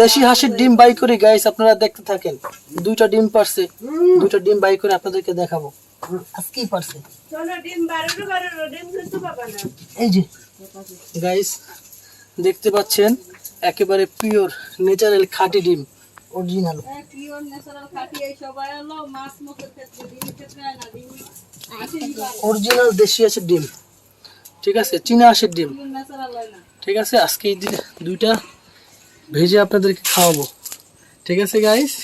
দেশি হাঁসের ডিম বাই করে গাইস আপনারা দেখতে থাকেন। দুইটা ডিম পারছে। দুইটা ডিম বাই করে আপনাদেরকে দেখাবো। আজকেই পারছে। এই যে গাইস দেখতে পাচ্ছেন, একেবারে পিওর ন্যাচারাল খাঁটি ডিম অরিজিনাল অরিজিনাল দেশি হাঁসের ডিম। ঠিক আছে চীনা হাঁসের ডিম। ঠিক আছে আজকে এই দুইটা ভেজে আপনাদেরকে খাওয়াবো। ঠিক আছে গাইস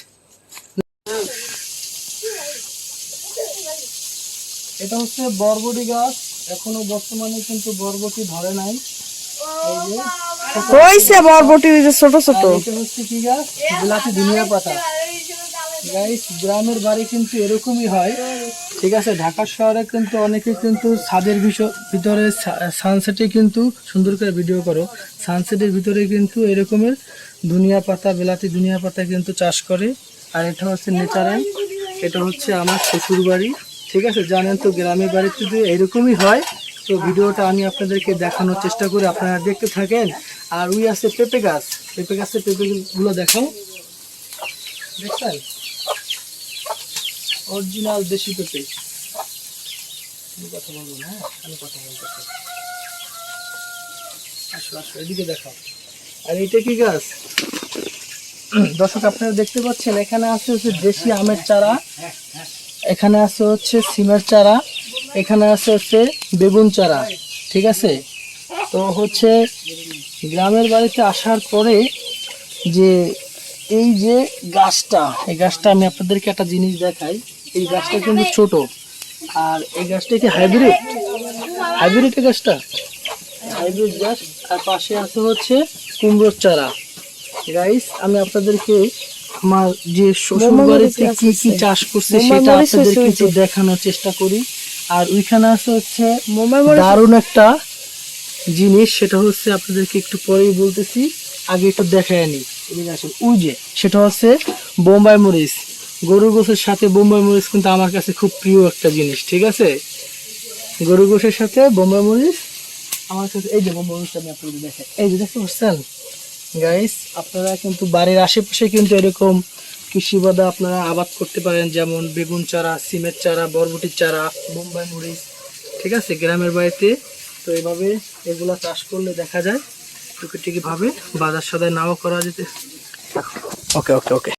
এটা হচ্ছে বরবটি গাছ। এখনও বর্তমানে কিন্তু বরবটি ধরে নাই। হইছে বরবটি যে ছোট ছোট। এটা হচ্ছে কি গাছ? বিলাতি ধনিয়া পাতা। গাইস গ্রামের বাড়ি কিন্তু এরকমই হয়। ঠিক আছে, ঢাকা শহরে কিন্তু অনেকে কিন্তু ছাদের ভিতরে সানসেটে কিন্তু সুন্দর করে ভিডিও করো। সানসেটের ভিতরে কিন্তু এরকমের ধনিয়া পাতা, বিলাতি ধনিয়া পাতা কিন্তু চাষ করে। আর এটা হচ্ছে ন্যাচারাল এটা হচ্ছে আমার শ্বশুর বাড়ি ঠিক আছে, জানেন তো গ্রামের বাড়িতে যদি এরকমই হয়। তো ভিডিওটা আমি আপনাদেরকে দেখানোর চেষ্টা করি, আপনারা দেখতে থাকেন। আর ওই আছে পেঁপে গাছ, পেঁপে গাছের পেঁপে গুলো দেখাও। দেখছেন? অরিজিনাল দেশি পেঁপে। কথা বলব না হ্যাঁ? আমি কথা বলতে। আসো আসো, এদিকে দেখাও। আর এটা কি গাছ? দর্শক, আপনারা দেখতে পাচ্ছেন, এখানে আছে হচ্ছে দেশি আমের চারা, এখানে আছে হচ্ছে সিমের চারা, এখানে আছে হচ্ছে বেগুন চারা, ঠিক আছে? তো হচ্ছে গ্রামের বাড়িতে আসার পরে যে এই যে গাছটা, এই গাছটা আমি আপনাদেরকে একটা জিনিস দেখাই। এই গাছটা কিন্তু ছোট। আর এই গাছটা কি হাইব্রিড? হাইব্রিড এই গাছটা? হাইব্রিড গাছ। আর পাশে আছে হচ্ছে কুমড়োর চারা। রাইস আমি আপনাদেরকে আমার যে শ্বশুর বাড়িতে কি কি চাষ করছে সেটা আপনাদেরকে একটু দেখানোর চেষ্টা করি। আর ওইখানে আছে হচ্ছে দারুণ একটা জিনিস সেটা হচ্ছে আপনাদেরকে একটু পরেই বলতেছি। আগে একটু দেখায় নি। আসুন ওই যে সেটা হচ্ছে বোম্বাই মরিচ। গরু গোসের সাথে বোম্বাই মরিচ কিন্তু আমার কাছে খুব প্রিয় একটা জিনিস, ঠিক আছে? গরু গোসের সাথে বোম্বাই মরিচ, আমার কাছে এই যে বোম্বাই মরিচটা আমি আপনাদের দেখাই। এই যে দেখতে পাচ্ছেন? গাইস আপনারা কিন্তু বাড়ির আশেপাশে কিন্তু এরকম কৃষি বাদা আপনারা আবাদ করতে পারেন, যেমন বেগুন চারা, সিমের চারা, বরবটির চারা, বোম্বাই মরিচ, ঠিক আছে? গ্রামের বাড়িতে। তো এভাবে এগুলা চাষ করলে দেখা যায় টুকিটুকি ভাবে বাজার সদায় নাও করা যেতে ওকে ওকে ওকে